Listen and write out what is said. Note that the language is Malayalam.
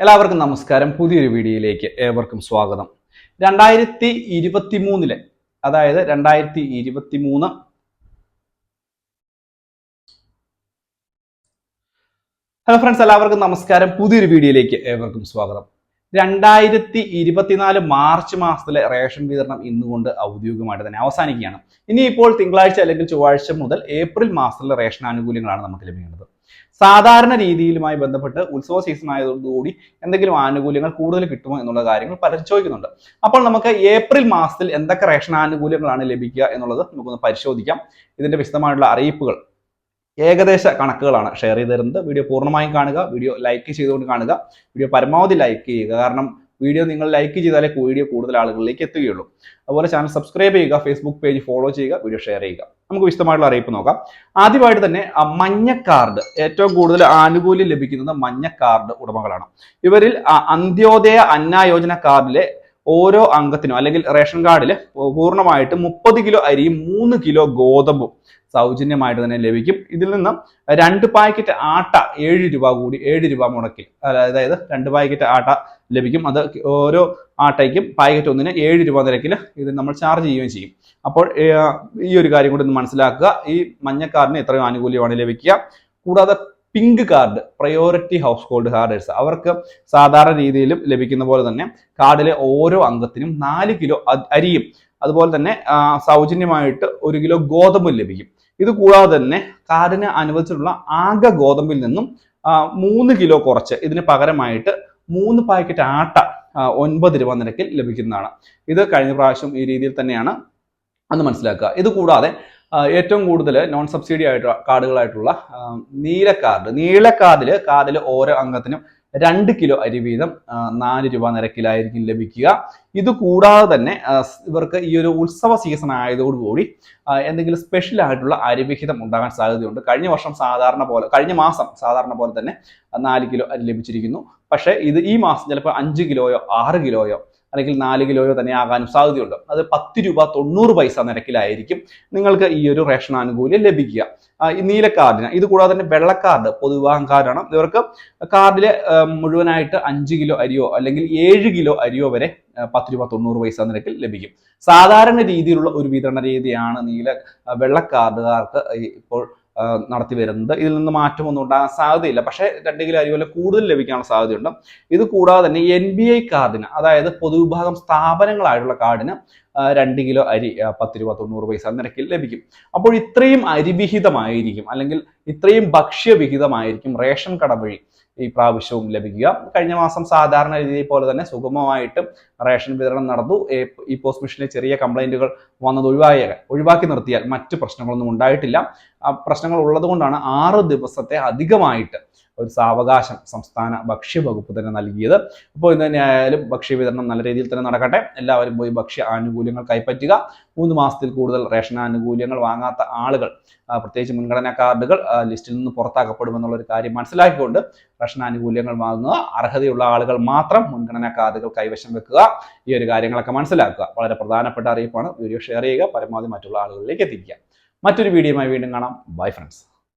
എല്ലാവർക്കും നമസ്കാരം. പുതിയൊരു വീഡിയോയിലേക്ക് ഏവർക്കും സ്വാഗതം. രണ്ടായിരത്തി ഇരുപത്തി മൂന്നിലെ അതായത് രണ്ടായിരത്തി ഇരുപത്തി മൂന്ന് ഹലോ ഫ്രണ്ട്സ് എല്ലാവർക്കും നമസ്കാരം. പുതിയൊരു വീഡിയോയിലേക്ക് ഏവർക്കും സ്വാഗതം. രണ്ടായിരത്തി ഇരുപത്തിനാല് മാർച്ച് മാസത്തിലെ റേഷൻ വിതരണം ഇന്നുകൊണ്ട് ഔദ്യോഗികമായിട്ട് തന്നെ അവസാനിക്കുകയാണ്. ഇനിയിപ്പോൾ തിങ്കളാഴ്ച അല്ലെങ്കിൽ ചൊവ്വാഴ്ച മുതൽ ഏപ്രിൽ മാസത്തിലെ റേഷൻ ആനുകൂല്യങ്ങളാണ് നമുക്ക് ലഭിക്കുന്നത് സാധാരണ രീതിയിലുമായി ബന്ധപ്പെട്ട് ഉത്സവ സീസൺ ആയതോടുകൂടി എന്തെങ്കിലും ആനുകൂല്യങ്ങൾ കൂടുതൽ കിട്ടുമോ എന്നുള്ള കാര്യങ്ങൾ പലരും ചോദിക്കുന്നുണ്ട്. അപ്പോൾ നമുക്ക് ഏപ്രിൽ മാസത്തിൽ എന്തൊക്കെ റേഷൻ ആനുകൂല്യങ്ങളാണ് ലഭിക്കുക എന്നുള്ളത് നമുക്കൊന്ന് പരിശോധിക്കാം. ഇതിന്റെ വിശദമായിട്ടുള്ള അറിയിപ്പുകൾ ഏകദേശ കണക്കുകളാണ് ഷെയർ ചെയ്ത് തരുന്നത് വീഡിയോ പൂർണമായും കാണുക വീഡിയോ ലൈക്ക് ചെയ്തുകൊണ്ട് കാണുക വീഡിയോ പരമാവധി ലൈക്ക് ചെയ്യുക. കാരണം വീഡിയോ നിങ്ങൾ ലൈക്ക് ചെയ്താലേ വീഡിയോ കൂടുതൽ ആളുകളിലേക്ക് എത്തുകയുള്ളൂ. അതുപോലെ ചാനൽ സബ്സ്ക്രൈബ് ചെയ്യുക ഫേസ്ബുക്ക് പേജ് ഫോളോ ചെയ്യുക വീഡിയോ ഷെയർ ചെയ്യുക. നമുക്ക് വിശദമായിട്ടുള്ള അറിയിപ്പ് നോക്കാം. ആദ്യമായിട്ട് തന്നെ മഞ്ഞ കാർഡ് ഏറ്റവും കൂടുതൽ ആനുകൂല്യം ലഭിക്കുന്നത് മഞ്ഞ കാർഡ് ഉടമകളാണ്. ഇവരിൽ അന്ത്യോദയ അന്ന യോജന കാർഡിലെ ഓരോ അംഗത്തിനും അല്ലെങ്കിൽ റേഷൻ കാർഡിൽ പൂർണമായിട്ട് മുപ്പത് കിലോ അരിയും മൂന്ന് കിലോ ഗോതമ്പും സൗജന്യമായിട്ട് തന്നെ ലഭിക്കും. ഇതിൽ നിന്ന് രണ്ട് പാക്കറ്റ് ആട്ട ഏഴ് രൂപ കൂടി ഏഴ് രൂപ മുടക്കി. അതായത് രണ്ട് പാക്കറ്റ് ആട്ട ലഭിക്കും. അത് ഓരോ ആട്ടയ്ക്കും പാക്കറ്റ് ഒന്നിന് ഏഴ് രൂപ നിരക്കിൽ ഇത് നമ്മൾ ചാർജ് ചെയ്യുകയും ചെയ്യും. അപ്പോൾ ഈ ഒരു കാര്യം കൂടി ഒന്ന് മനസ്സിലാക്കുക. ഈ മഞ്ഞക്കാർഡിന് എത്രയും ആനുകൂല്യമാണ് ലഭിക്കുക. കൂടാതെ pink card priority household holders അവർക്ക് സാധാരണ രീതിയിലും ലഭിക്കുന്ന പോലെ തന്നെ കാർഡിലെ ഓരോ അംഗത്തിനും നാല് കിലോ അരിയും അതുപോലെ തന്നെ സൗജന്യമായിട്ട് ഒരു കിലോ ഗോതമ്പും ലഭിക്കും. ഇത് കൂടാതെ തന്നെ കാർഡിന് അനുവദിച്ചിട്ടുള്ള ആകെ ഗോതമ്പിൽ നിന്നും മൂന്ന് കിലോ കുറച്ച് ഇതിന് പകരമായിട്ട് മൂന്ന് പാക്കറ്റ് ആട്ട ഒൻപത് രൂപ നിരക്കിൽ ലഭിക്കുന്നതാണ്. ഇത് കഴിഞ്ഞ പ്രാവശ്യം ഈ രീതിയിൽ തന്നെയാണ് അന്ന് മനസ്സിലാക്കുക. ഇത് കൂടാതെ ഏറ്റവും കൂടുതൽ നോൺ സബ്സിഡി ആയിട്ട് കാർഡുകളായിട്ടുള്ള നീല കാർഡ്. നീല കാർഡിൽ കാർഡിൽ ഓരോ അംഗത്തിനും രണ്ട് കിലോ അരി വീതം നാല് രൂപ നിരക്കിലായിരിക്കും ലഭിക്കുക. ഇത് കൂടാതെ തന്നെ ഇവർക്ക് ഈ ഒരു ഉത്സവ സീസൺ ആയതോടുകൂടി എന്തെങ്കിലും സ്പെഷ്യൽ ആയിട്ടുള്ള അരിവിഹിതം ഉണ്ടാകാൻ സാധ്യതയുണ്ട്. കഴിഞ്ഞ വർഷം സാധാരണ പോലെ കഴിഞ്ഞ മാസം സാധാരണ പോലെ തന്നെ നാല് കിലോ അരി ലഭിച്ചിരിക്കുന്നു. പക്ഷേ ഇത് ഈ മാസം ചിലപ്പോൾ അഞ്ച് കിലോയോ ആറ് കിലോയോ അല്ലെങ്കിൽ നാല് കിലോയോ തന്നെ ആകാനും സാധ്യതയുണ്ട്. അത് പത്ത് രൂപ തൊണ്ണൂറ് പൈസ നിരക്കിലായിരിക്കും നിങ്ങൾക്ക് ഈ ഒരു റേഷൻ ആനുകൂല്യം ലഭിക്കുക. ഈ നീല കാർഡിന് ഇത് കൂടാതെ തന്നെ വെള്ള കാർഡ് പൊതുവിഭാഗം കാർഡാണ്. ഇവർക്ക് കാർഡിൽ മുഴുവനായിട്ട് അഞ്ച് കിലോ അരിയോ അല്ലെങ്കിൽ ഏഴ് കിലോ അരിയോ വരെ പത്ത് രൂപ തൊണ്ണൂറ് പൈസ നിരക്കിൽ ലഭിക്കും. സാധാരണ രീതിയിലുള്ള ഒരു വിതരണ രീതിയാണ് നീല വെള്ള കാർഡുകാർക്ക് ഇപ്പോൾ നടത്തി വരുന്നത്. ഇതിൽ നിന്ന് മാറ്റമൊന്നും ഉണ്ടാകാൻ സാധ്യതയില്ല. പക്ഷേ രണ്ട് കിലോ അരി പോലെ കൂടുതൽ ലഭിക്കാനുള്ള സാധ്യതയുണ്ട്. ഇത് കൂടാതെ തന്നെ എൻ ബി ഐ കാർഡിന് അതായത് പൊതുവിഭാഗം സ്ഥാപനങ്ങളായിട്ടുള്ള കാർഡിന് രണ്ട് കിലോ അരി പത്ത് രൂപ തൊണ്ണൂറ് പൈസ നിരക്കിൽ ലഭിക്കും. അപ്പോൾ ഇത്രയും അരിവിഹിതമായിരിക്കും അല്ലെങ്കിൽ ഇത്രയും ഭക്ഷ്യവിഹിതമായിരിക്കും റേഷൻ കട വഴി ഈ പ്രാവശ്യവും ലഭിക്കുക. കഴിഞ്ഞ മാസം സാധാരണ രീതിയിൽ പോലെ തന്നെ സുഗമമായിട്ട് റേഷൻ വിതരണം നടന്നു. ഈ പോസ്റ്റ് മിഷനിൽ ചെറിയ കംപ്ലൈന്റുകൾ വന്നത് ഒഴിവായ ഒഴിവാക്കി നിർത്തിയാൽ മറ്റ് പ്രശ്നങ്ങളൊന്നും ഉണ്ടായിട്ടില്ല. പ്രശ്നങ്ങൾ ഉള്ളതുകൊണ്ടാണ് ആറ് ദിവസത്തെ അധികമായിട്ട് ഒരു സാവകാശം സംസ്ഥാന ഭക്ഷ്യവകുപ്പ് തന്നെ നൽകിയത്. അപ്പോൾ ഇന്ന് തന്നെ ആയാലും ഭക്ഷ്യ വിതരണം നല്ല രീതിയിൽ തന്നെ നടക്കട്ടെ. എല്ലാവരും പോയി ഭക്ഷ്യ ആനുകൂല്യങ്ങൾ കൈപ്പറ്റുക. മൂന്ന് മാസത്തിൽ കൂടുതൽ റേഷൻ ആനുകൂല്യങ്ങൾ വാങ്ങാത്ത ആളുകൾ പ്രത്യേകിച്ച് മുൻഗണനാ കാർഡുകൾ ലിസ്റ്റിൽ നിന്ന് പുറത്താക്കപ്പെടുമെന്നുള്ള ഒരു കാര്യം മനസ്സിലാക്കിക്കൊണ്ട് റേഷൻ ആനുകൂല്യങ്ങൾ വാങ്ങുക. അർഹതയുള്ള ആളുകൾ മാത്രം മുൻഗണനാ കാർഡുകൾ കൈവശം വെക്കുക. ഈ ഒരു കാര്യങ്ങളൊക്കെ മനസ്സിലാക്കുക. വളരെ പ്രധാനപ്പെട്ട അറിയിപ്പാണ്. വീഡിയോ ഷെയർ ചെയ്യുക. പരമാവധി മറ്റുള്ള ആളുകളിലേക്ക് എത്തിക്കുക. മറ്റൊരു വീഡിയോയുമായി വീണ്ടും കാണാം. Bye friends.